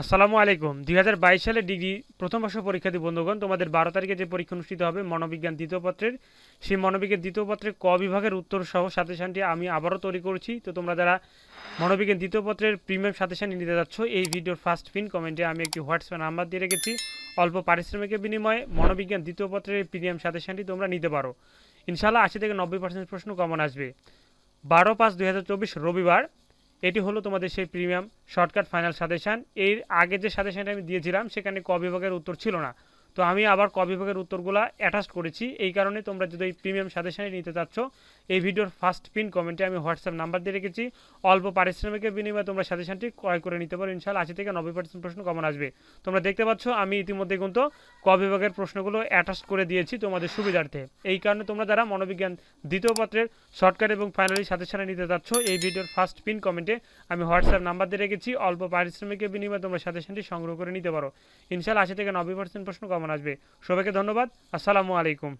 আসসালামু আলাইকুম। দুই হাজার বাইশ সালে ডিগ্রি প্রথম বর্ষ পরীক্ষার্থী বন্ধুগণ, তোমাদের বারো তারিখে যে পরীক্ষা অনুষ্ঠিত হবে মনোবিজ্ঞান দ্বিতীয় পত্রের, সেই মনোবিজ্ঞান দ্বিতীয় পত্রের ক বিভাগের উত্তর সহ সাজেশনটি আমি আবারও তৈরি করছি। তো তোমরা যারা মনোবিজ্ঞান দ্বিতীয় পত্রের প্রিমিয়াম সাজেশনটি নিতে যাচ্ছ, এই ভিডিওর ফার্স্ট পিন কমেন্টে আমি একটি হোয়াটসঅ্যাপ নাম্বার দিয়ে রেখেছি। অল্প পারিশ্রমিকের বিনিময়ে মনোবিজ্ঞান দ্বিতীয় পত্রের প্রিমিয়াম সাজেশনটি তোমরা নিতে পারো। ইনশাআল্লাহ আশি থেকে নব্বই পার্সেন্ট প্রশ্ন কমন আসবে। বারো পাঁচ দুই রবিবার এটি হলো তোমাদের সেই প্রিমিয়াম শর্টকাট ফাইনাল সাজেশান। এর আগে যে সাজেশানটা আমি দিয়েছিলাম, সেখানে ক বিভাগের উত্তর ছিল না। তো আমি আবার ক বিভাগের উত্তরগুলো অ্যাটাচ করেছি। এই কারণে তোমরা যদি প্রিমিয়াম সাজেশানে নিতে চাচ্ছ, এই ভিডিওর ফার্স্ট পিন কমেন্টে আমি হোয়াটসঅ্যাপ নাম্বার দিয়ে রেখেছি। অল্প পারিশ্রমিকের বিনিময়ে তোমরা সাজেশানটি ক্রয় করে নিতে পারো ইনশাল্লাহ আশি থেকে নব্বই পার্সেন্ট প্রশ্ন কমন আসবে। তোমরা দেখতে পাচ্ছ, আমি ইতিমধ্যে কিন্তু ক বিভাগের প্রশ্নগুলো অ্যাটাচ করে দিয়েছি তোমাদের সুবিধার্থে। এই কারণে তোমরা যারা মনোবিজ্ঞান দ্বিতীয় পত্রের শর্টকাট এবং ফাইনালি সাথে সাথে নিতে চাচ্ছ এই ভিডিওর ফার্স্ট পিন কমেন্টে আমি হোয়াটসঅ্যাপ নাম্বার দিয়ে রেখেছি। অল্প পারিশ্রমিকের বিনিময়ে তোমরা সাজেশনটি সংগ্রহ করে নিতে পারো। ইনশাল আশি থেকে নব্বই পার্সেন্ট প্রশ্ন কমন আসবে। সবাইকে ধন্যবাদ। আসসালামু আলাইকুম।